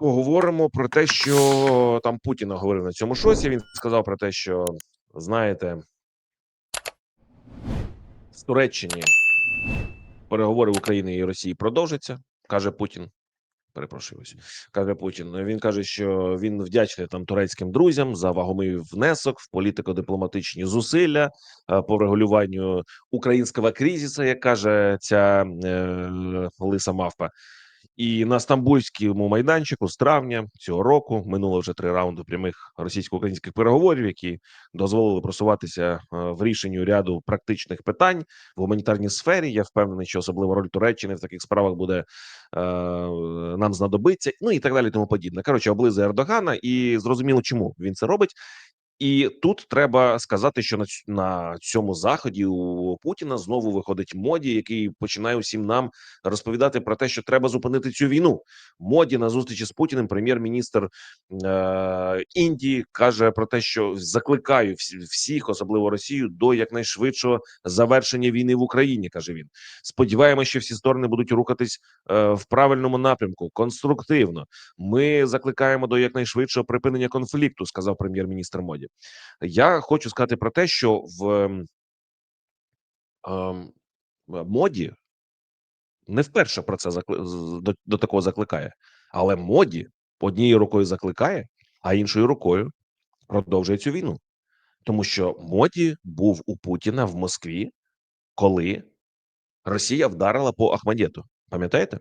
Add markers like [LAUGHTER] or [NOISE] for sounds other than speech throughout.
Поговоримо про те, що там Путін говорив на цьому шосі. Він сказав про те, що знаєте, в Туреччині переговори України і Росії продовжаться, каже Путін. Перепрошую, каже Путін. Він каже, що він вдячний там турецьким друзям за вагомий внесок в політико-дипломатичні зусилля е, по регулюванню українського кризису, як каже ця е, лиса мавпа. І на стамбульському майданчику з травня цього року минуло вже три раунди прямих російсько-українських переговорів, які дозволили просуватися е, в рішенню ряду практичних питань в гуманітарній сфері. Я впевнений, що особливо роль Туреччини в таких справах буде е, нам знадобиться. Ну і так далі. Тому подібне. Коротше, облизує Ердогана, і зрозуміло, чому він це робить. І тут треба сказати, що на на цьому заході у Путіна знову виходить моді, який починає усім нам розповідати про те, що треба зупинити цю війну. Моді на зустрічі з Путіним, прем'єр-міністр е- Індії каже про те, що закликаю всі- всіх, особливо Росію, до якнайшвидшого завершення війни в Україні. каже він. Сподіваємося, що всі сторони будуть рухатись е- в правильному напрямку, конструктивно. Ми закликаємо до якнайшвидшого припинення конфлікту, сказав прем'єр-міністр Моді. Я хочу сказати про те, що в моді не вперше про це до, до такого закликає, але моді однією рукою закликає, а іншою рукою продовжує цю війну. Тому що моді був у Путіна в Москві, коли Росія вдарила по Ахмадєту. Пам'ятаєте?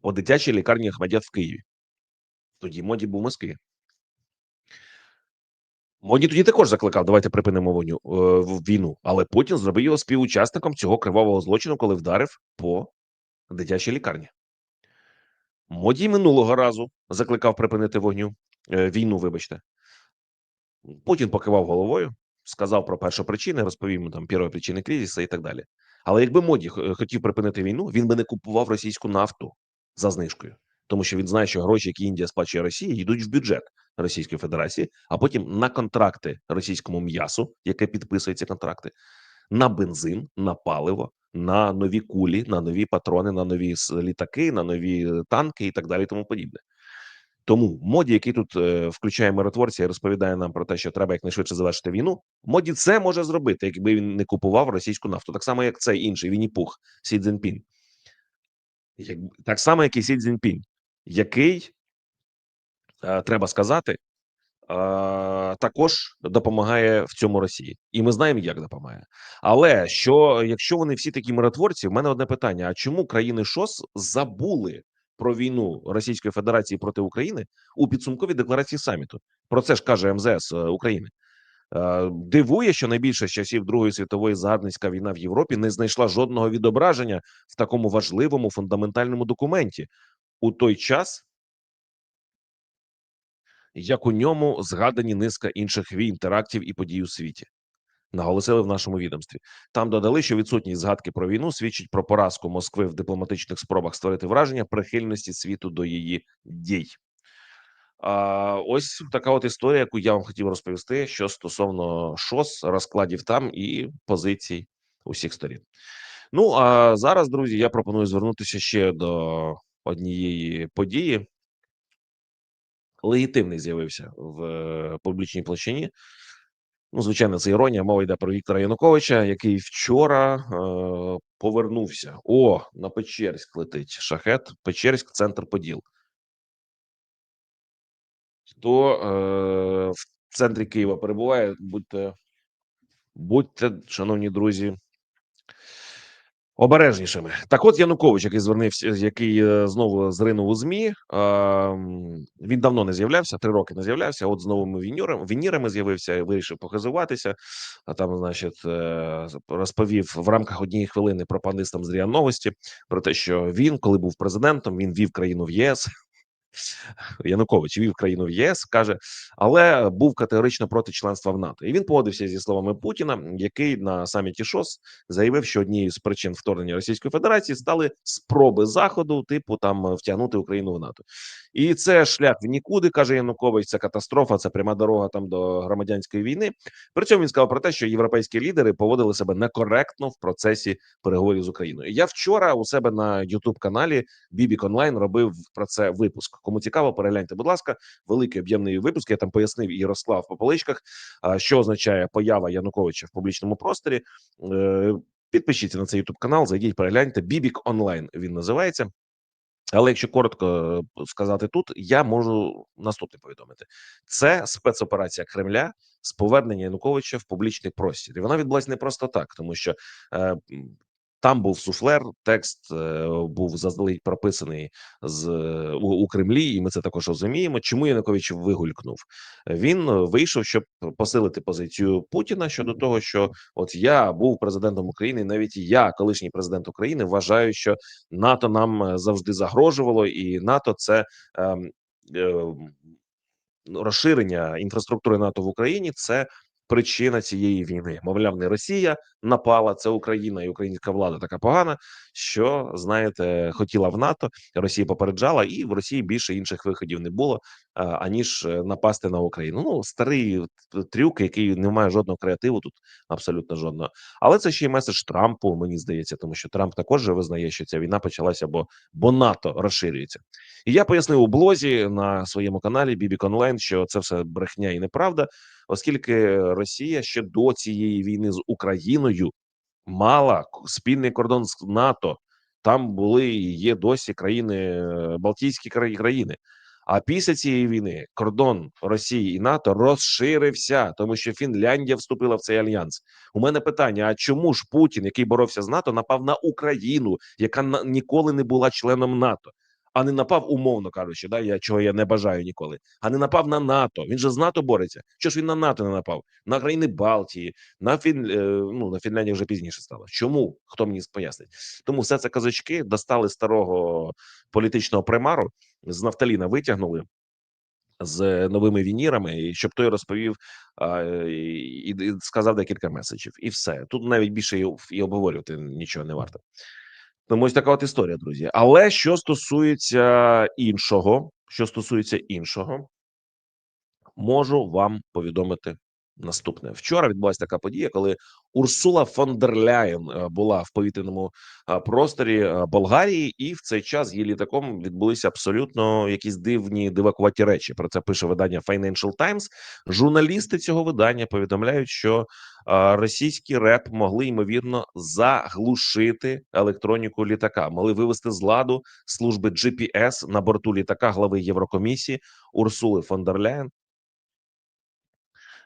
По дитячій лікарні Ахмадєт в Києві. Тоді моді був в Москві. Моді тоді також закликав, давайте припинимо війну, е, війну. Але Путін зробив його співучасником цього кривавого злочину, коли вдарив по дитячій лікарні. Моді минулого разу закликав припинити вогню е, війну. Вибачте, Путін покивав головою, сказав про першопричини, розповів йому там перші причини кризису і так далі. Але якби Моді хотів припинити війну, він би не купував російську нафту за знижкою, тому що він знає, що гроші, які Індія сплачує Росії, йдуть в бюджет Російської Федерації, а потім на контракти російському м'ясу, яке підписує ці контракти, на бензин, на паливо, на нові кулі, на нові патрони, на нові літаки, на нові е, танки і так далі, і тому подібне. Тому моді, який тут е, включає миротворця і розповідає нам про те, що треба якнайшвидше завершити війну. Моді це може зробити, якби він не купував російську нафту, так само як цей інший Вінні Пух Сі Цзіньпін. Як, так само, як і Сі Цзіньпін, який треба сказати, е, також допомагає в цьому Росії, і ми знаємо, як допомагає. Але що якщо вони всі такі миротворці, в мене одне питання: а чому країни ШОС забули про війну Російської Федерації проти України у підсумковій декларації саміту? Про це ж каже МЗС е, України. Е, Дивує, що найбільше з часів Другої світової загарбницька війна в Європі не знайшла жодного відображення в такому важливому фундаментальному документі у той час, як у ньому згадані низка інших війн, терактів і подій у світі. Наголосили в нашому відомстві. Там додали, що відсутність згадки про війну свідчить про поразку Москви в дипломатичних спробах створити враження прихильності світу до її дій. А, ось така от історія, яку я вам хотів розповісти, що стосовно ШОС, розкладів там і позицій усіх сторін. Ну а зараз, друзі, я пропоную звернутися ще до однієї події. Легітимний з'явився в е, публічній площині. Ну, звичайно, це іронія. Мова йде про Віктора Януковича, який вчора е, повернувся. О, на Печерськ летить шахет. Печерськ, центр Поділ. Хто е, в центрі Києва перебуває, будьте, будьте, шановні друзі, обережнішими. Так, от Янукович, який звернувся, який е, знову зринув у змі. Він давно не з'являвся, три роки не з'являвся. От з новими вінірами, вінірами з'явився і вирішив похизуватися. А там, значить, е, розповів в рамках однієї хвилини пропагандистам з РІА Новості про те, що він, коли був президентом, він вів країну в ЄС. Янукович вів країну в ЄС, каже, але був категорично проти членства в НАТО. І він погодився зі словами Путіна, який на саміті ШОС заявив, що однією з причин вторгнення Російської Федерації стали спроби заходу, типу там втягнути Україну в НАТО. І це шлях в нікуди, каже Янукович. Це катастрофа, це пряма дорога там до громадянської війни. При цьому він сказав про те, що європейські лідери поводили себе некоректно в процесі переговорів з Україною. Я вчора у себе на Ютуб каналі Бібік Онлайн робив про це випуск Кому цікаво, перегляньте, будь ласка, великий об'ємний випуск. Я там пояснив і розклав по поличках, що означає поява Януковича в публічному просторі. Е, Підпишіться на цей YouTube канал, зайдіть, перегляньте. Бібік онлайн він називається. Але якщо коротко е, сказати тут, я можу наступне повідомити: це спецоперація Кремля з повернення Януковича в публічний простір. І вона відбулася не просто так, тому що е, там був суфлер, текст е, був заздалегідь прописаний з е, у, у Кремлі, і ми це також розуміємо. Чому Янукович вигулькнув? Він е, вийшов, щоб посилити позицію Путіна щодо того, що от я був президентом України, навіть я, колишній президент України, вважаю, що НАТО нам е, завжди загрожувало, і НАТО це ем, ем, ну, розширення інфраструктури НАТО в Україні. Це причина цієї війни. Мовляв, не Росія напала, це Україна і українська влада така погана, що знаєте, хотіла в НАТО. Росія попереджала, і в Росії більше інших виходів не було аніж е, напасти на Україну. Ну старий трюк, який не має жодного креативу, тут абсолютно жодного. Але це ще й меседж Трампу, мені здається, тому що Трамп також визнає, що ця війна почалася, бо, бо НАТО розширюється. І я пояснив у блозі на своєму каналі Бібік Онлайн, що це все брехня і неправда, оскільки Росія ще до цієї війни з Україною мала спільний кордон з НАТО. Там були і є досі країни е, Балтійські країни. А після цієї війни кордон Росії і НАТО розширився, тому що Фінляндія вступила в цей альянс. У мене питання: а чому ж Путін, який боровся з НАТО, напав на Україну, яка ніколи не була членом НАТО? А не напав, умовно кажучи, да я чого я не бажаю ніколи, а не напав на НАТО. Він же з НАТО бореться. Що ж він на НАТО не напав? На країни Балтії, на Фін е, ну на Фінляндії вже пізніше стало. Чому хто мені пояснить? Тому все це казачки достали старого політичного примару з нафталіна витягнули з новими вінірами, і щоб той розповів а, і, і сказав декілька меседжів, і все тут навіть більше і, і обговорювати нічого не варто. Тому ось така от історія, друзі. Але що стосується іншого, що стосується іншого, можу вам повідомити наступне. Вчора відбулася така подія, коли Урсула фон дер Ляєн е, була в повітряному е, просторі е, Болгарії, і в цей час її літаком відбулися абсолютно якісь дивні дивакуваті речі. Про це пише видання Financial Times. Журналісти цього видання повідомляють, що російські РЕП могли ймовірно заглушити електроніку літака, могли вивести з ладу служби GPS на борту літака глави Єврокомісії Урсули фон дер Ляєн.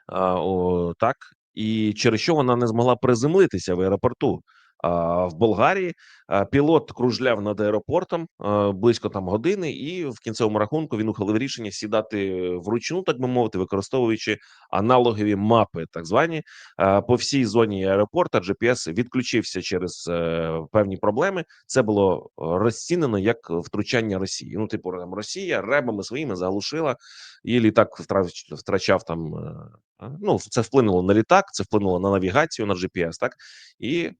О, так, і через що вона не змогла приземлитися в аеропорту. В Болгарії пілот кружляв над аеропортом близько там години, і в кінцевому рахунку він ухвалив рішення сідати вручну, так би мовити, використовуючи аналогові мапи, так звані по всій зоні аеропорта. GPS відключився через е, певні проблеми. Це було е, розцінено як втручання Росії. Ну, типу, там Росія ребами своїми заглушила і літак втрач- втрачав там. е, Ну, це вплинуло на літак, це вплинуло на навігацію, на GPS, так і е,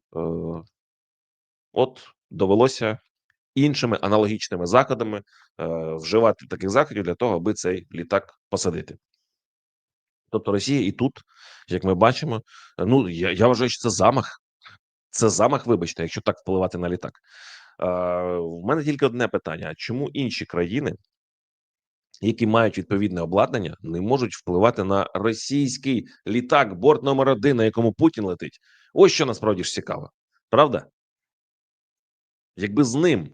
от довелося іншими аналогічними заходами е, вживати таких заходів для того, аби цей літак посадити. Тобто Росія і тут, як ми бачимо, е, ну я, я вважаю, що це замах. Це замах, вибачте, якщо так впливати на літак. Е, мене тільки одне питання: чому інші країни які мають відповідне обладнання, не можуть впливати на російський літак, борт номер один, на якому Путін летить. Ось що насправді ж цікаво, правда? Якби з ним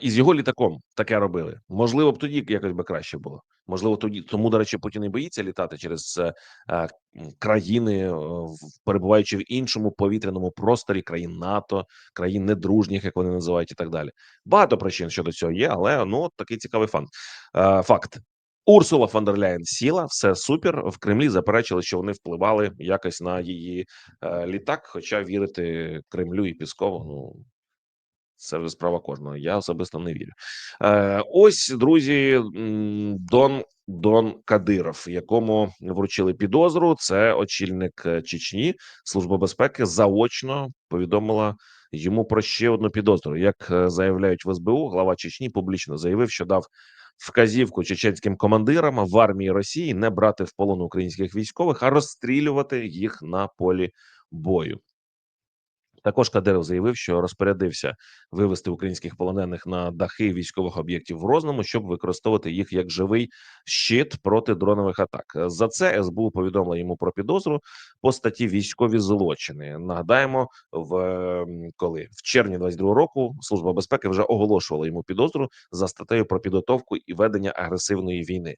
і з його літаком таке робили, можливо, б тоді якось би краще було. Можливо, тоді тому, до речі, Путін і боїться літати через е, е, країни, е, перебуваючи в іншому повітряному просторі країн НАТО, країн недружніх, як вони називають, і так далі. Багато причин щодо цього є, але ну такий цікавий факт. Факт. Урсула фон дер Ляєн сіла, все супер. В Кремлі заперечили, що вони впливали якось на її літак. Хоча вірити Кремлю і Піскову, ну це вже справа кожного. Я особисто не вірю. Е, ось друзі, Дон Дон Кадиров, якому вручили підозру. Це очільник е, Чечні. Служба безпеки заочно повідомила йому про ще одну підозру. Як е, заявляють в СБУ, глава Чечні публічно заявив, що дав вказівку чеченським командирам в армії Росії не брати в полон українських військових, а розстрілювати їх на полі бою. Також Кадиров заявив, що розпорядився вивести українських полонених на дахи військових об'єктів в Розному, щоб використовувати їх як живий щит проти дронових атак. За це СБУ повідомила йому про підозру по статті військові злочини. Нагадаємо, в ем, коли в червні 22 року служба безпеки вже оголошувала йому підозру за статтею про підготовку і ведення агресивної війни.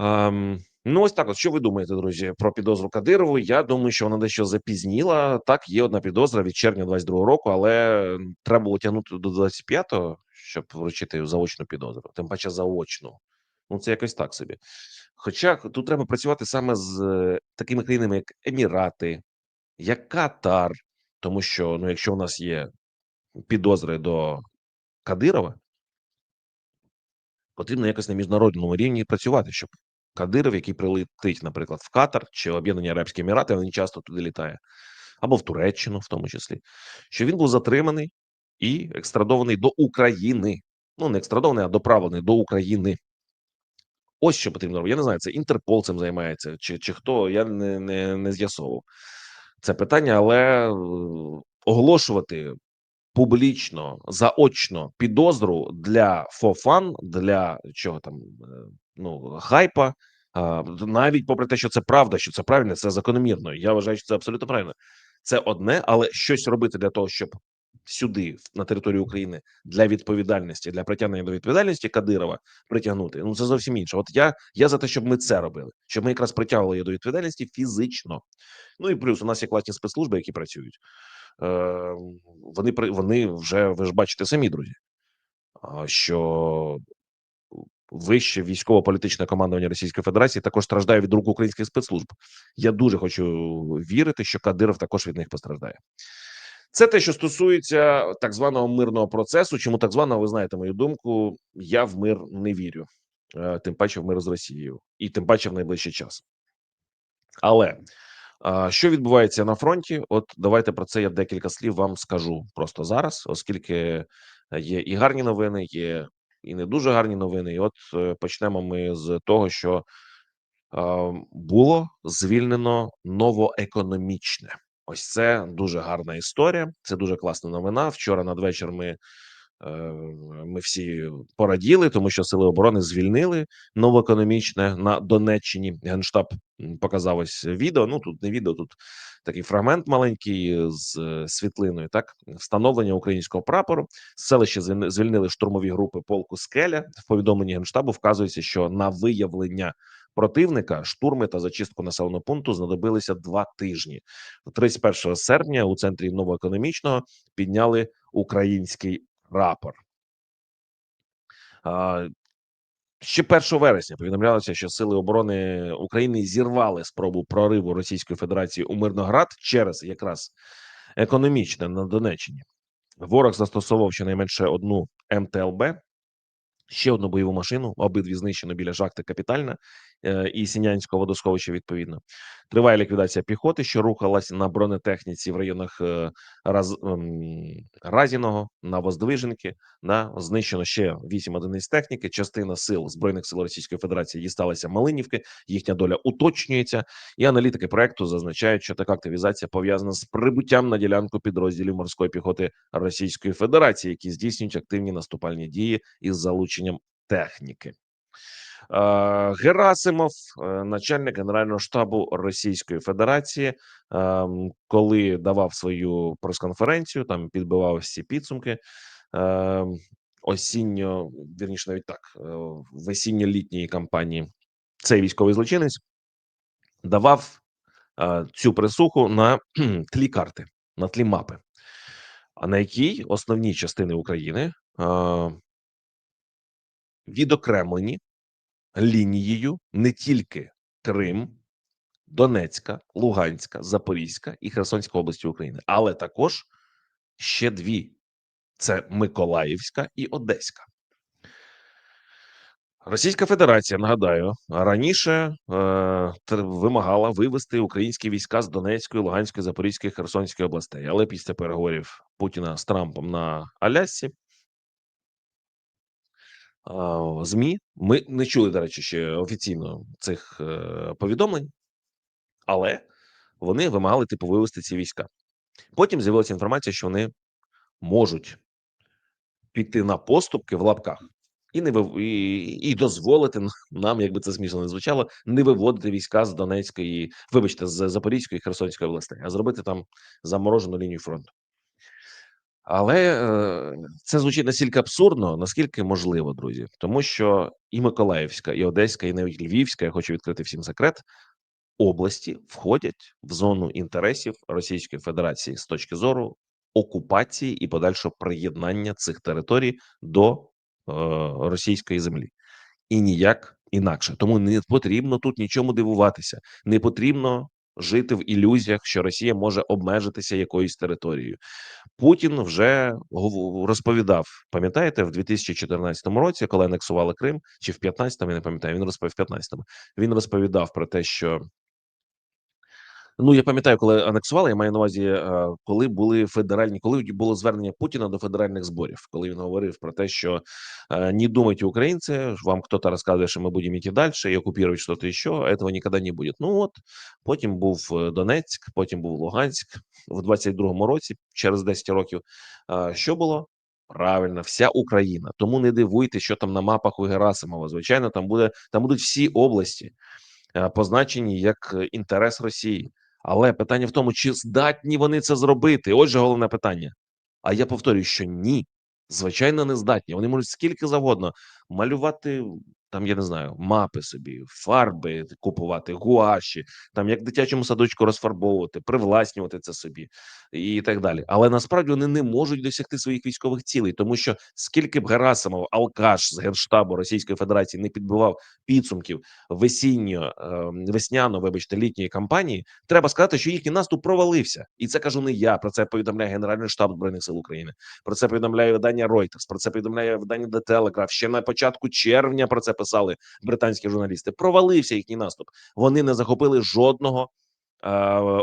Ем, ну, ось так. От що ви думаєте, друзі, про підозру Кадирову? Я думаю, що вона дещо запізніла. Так, є одна підозра від червня 22 року, але треба було тягнути до 25-го, щоб вручити заочну підозру, тим паче заочну. Ну, це якось так собі. Хоча тут треба працювати саме з е, такими країнами, як Емірати, як Катар, тому що ну, якщо у нас є підозри до Кадирова, потрібно якось на міжнародному рівні працювати, щоб Кадиров, який прилетить, наприклад, в Катар чи Об'єднані Арабські Емірати, він часто туди літає, або в Туреччину, в тому числі, що він був затриманий і екстрадований до України. Ну, не екстрадований, а доправлений до України. Ось що потрібно робити. Я не знаю, це Інтерпол цим займається, чи, чи хто, я не, не, не з'ясовував це питання, але е, оголошувати публічно, заочно підозру для фофан, для чого там е, ну хайпа. Навіть попри те, що це правда, що це правильно, це закономірно. Я вважаю, що це абсолютно правильно. Це одне, але щось робити для того, щоб сюди, на територію України, для відповідальності, для притягнення до відповідальності Кадирова притягнути. Ну це зовсім інше. От я, я за те, щоб ми це робили, щоб ми якраз притягували його до відповідальності фізично. Ну і плюс у нас є класні спецслужби, які працюють. Е, вони вони вже ви ж бачите самі, друзі, що вище військово-політичне командування Російської Федерації також страждає від рук українських спецслужб. Я дуже хочу вірити, що Кадиров також від них постраждає. Це те, що стосується так званого мирного процесу. Чому так званого, ви знаєте мою думку. Я в мир не вірю, Е, тим паче в мир з Росією, і тим паче в найближчий час. Але що відбувається на фронті? От давайте про це я декілька слів вам скажу просто зараз, оскільки є і гарні новини, є і не дуже гарні новини. І от е, почнемо ми з того, що було звільнено новоекономічне. Ось це дуже гарна історія. Це дуже класна новина. Вчора надвечір ми. Е, Ми всі пораділи, тому що сили оборони звільнили новоекономічне на Донеччині. Генштаб показав ось відео. Ну тут не відео, тут такий фрагмент маленький з е, світлиною. Так встановлення українського прапору. Селище звільни- звільнили штурмові групи полку Скеля. В повідомленні генштабу вказується, що на виявлення противника штурми та зачистку населеного пункту знадобилися два тижні. 31 серпня у центрі новоекономічного підняли український прапор. Ще 1 вересня повідомлялося, що сили оборони України зірвали спробу прориву Російської Федерації у Мирноград через якраз економічне на Донеччині. Ворог застосовував щонайменше одну МТЛБ, ще одну бойову машину. Обидві знищено біля шахти Капітальна і Сінянського водосховища. Відповідно, триває ліквідація піхоти, що рухалась на бронетехніці в районах е, Раз, ем, Разіного на Воздвиженки. Да, знищено ще вісім одиниць техніки. Частина сил збройних сил Російської Федерації дісталася Малинівки. Їхня доля уточнюється, і аналітики проекту зазначають, що така активізація пов'язана з прибуттям на ділянку підрозділів морської піхоти Російської Федерації, які здійснюють активні наступальні дії із залученням техніки. Е, Герасимов, е, начальник Генерального штабу Російської Федерації, ем, коли давав свою прес-конференцію, там підбивав всі підсумки осінньо, вірніше, навіть так, е, в осінньо-літньої кампанії цей військовий злочинець давав е, цю присуху на [CLEARS THROAT] тлі карти, на тлі мапи, на якій основні частини України е, відокремлені лінією не тільки Крим, Донецька, Луганська, Запорізька і Херсонська області України, але також ще дві: це Миколаївська і Одеська. Російська Федерація, нагадаю, раніше е, вимагала вивести українські війська з Донецької, Луганської, Запорізької, Херсонської областей. Але після переговорів Путіна з Трампом на Алясці ЗМІ. Ми не чули, до речі, ще офіційно цих е, повідомлень, але вони вимагали типу вивести ці війська. Потім з'явилася інформація, що вони можуть піти на поступки в лапках і не вив... і, і дозволити нам, якби це смішно не звучало, не виводити війська з Донецької, вибачте, з Запорізької і Херсонської областей, а зробити там заморожену лінію фронту. Але е, це звучить настільки абсурдно, наскільки можливо, друзі, тому що і Миколаївська, і Одеська, і навіть Львівська, я хочу відкрити всім секрет, області входять в зону інтересів Російської Федерації з точки зору окупації і подальшого приєднання цих територій до е, російської землі, і ніяк інакше. Тому не потрібно тут нічому дивуватися, не потрібно жити в ілюзіях, що Росія може обмежитися якоюсь територією. Путін вже розповідав, пам'ятаєте, в 2014 році, коли анексували Крим, чи в 15-му, я не пам'ятаю, він розповів в 15-му, він розповідав про те, що Ну, я пам'ятаю, коли анексували, я маю на увазі, е, коли були федеральні, коли було звернення Путіна до федеральних зборів, коли він говорив про те, що е, не думайте, українці, вам хтось розказує, що ми будемо йти далі і окупувати щось ще, цього ніколи не буде. Ну от потім був е, Донецьк, потім був Луганськ в 22-му році, через 10 років. Що було? Правильно, вся Україна. Тому не дивуйте, що там на мапах у Герасимова. Звичайно, там буде там будуть всі області позначені як інтерес Росії. Але питання в тому, чи здатні вони це зробити? Отже, головне питання. А я повторюю, що ні, звичайно, не здатні. Вони можуть скільки завгодно малювати там, я не знаю, мапи собі, фарби купувати, гуаші, там як в дитячому садочку розфарбовувати, привласнювати це собі і так далі. Але насправді вони не можуть досягти своїх військових цілей, тому що скільки б Герасимов, алкаш з генштабу Російської Федерації не підбивав підсумків весінньо е, весняно, вибачте, літньої кампанії, треба сказати, що їхній наступ провалився, і це кажу не я. Про це повідомляє Генеральний штаб збройних сил України. Про це повідомляє видання Reuters, Про це повідомляє видання The Telegraph. Ще на початку червня про це писали британські журналісти. Провалився їхній наступ. Вони не захопили жодного е,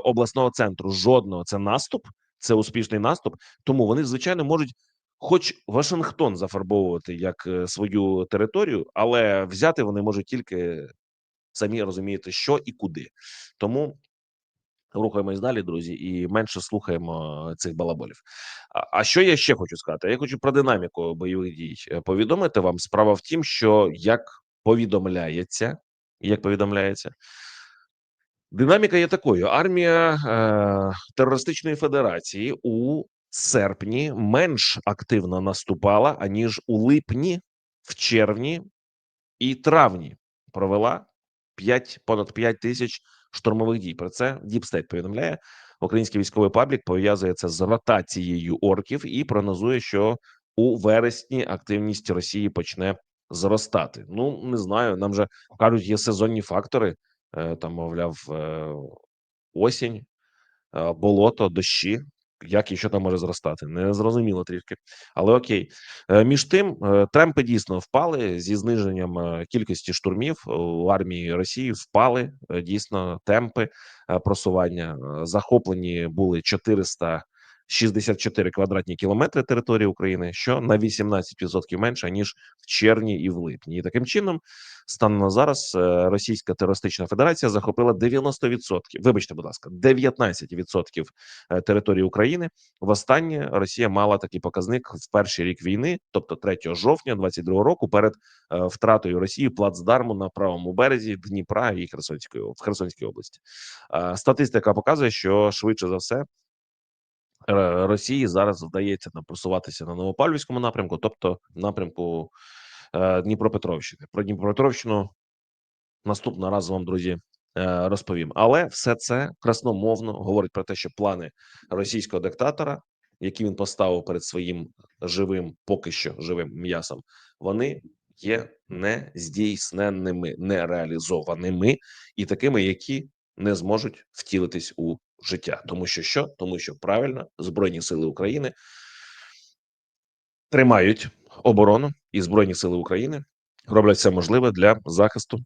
обласного центру. Жодного це наступ, це успішний наступ. Тому вони звичайно можуть. Хоч Вашингтон зафарбовувати як е, свою територію, але взяти вони можуть тільки самі розумієте, що і куди. Тому рухаємось далі, друзі, і менше слухаємо цих балаболів. А, а що я ще хочу сказати? Я хочу про динаміку бойових дій е, повідомити вам. Справа в тім, що як повідомляється, як повідомляється. Динаміка є такою: армія е, терористичної федерації у серпні менш активно наступала аніж у липні, в червні і травні провела 5, понад 5 тисяч штурмових дій. Про це Діпстейт повідомляє. Український військовий паблік пов'язує це з ротацією орків і прогнозує, що у вересні активність Росії почне зростати. Ну не знаю. Нам же кажуть, є сезонні фактори. Е, Там, мовляв, е, осінь, е, болото, дощі. Як і що там може зростати, не зрозуміло трішки, але окей. Е, Між тим, е, темпи дійсно впали зі зниженням е, кількості штурмів у армії Росії. Впали дійсно темпи просування. Захоплені були 464 квадратні кілометри території України, що на 18% менше ніж в червні і в липні. І таким чином, станом на зараз, е, Російська терористична федерація захопила 90%, Вибачте, будь ласка, 19% е, території України. Востаннє Росія мала такий показник в перший рік війни, тобто 3 жовтня 22 року, перед е, втратою Росії плацдарму на правому березі Дніпра і Херсонської в Херсонській області. Статистика показує, що швидше за все. Росії зараз вдається нам просуватися на Новопавлівському напрямку, тобто напрямку е, Дніпропетровщини. Про Дніпропетровщину наступного разу вам, друзі, е, розповім. Але все це красномовно говорить про те, що плани російського диктатора, які він поставив перед своїм живим, поки що живим м'ясом, вони є нездійсненними, нереалізованими і такими, які не зможуть втілитись у життя. Тому що що? Тому що правильно збройні сили України тримають оборону і збройні сили України роблять все можливе для захисту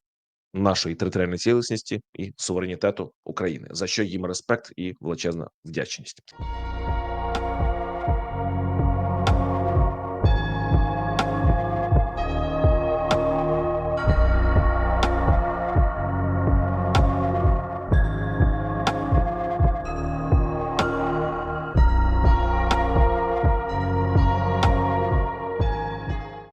нашої територіальної цілісності і суверенітету України, за що їм респект і величезна вдячність.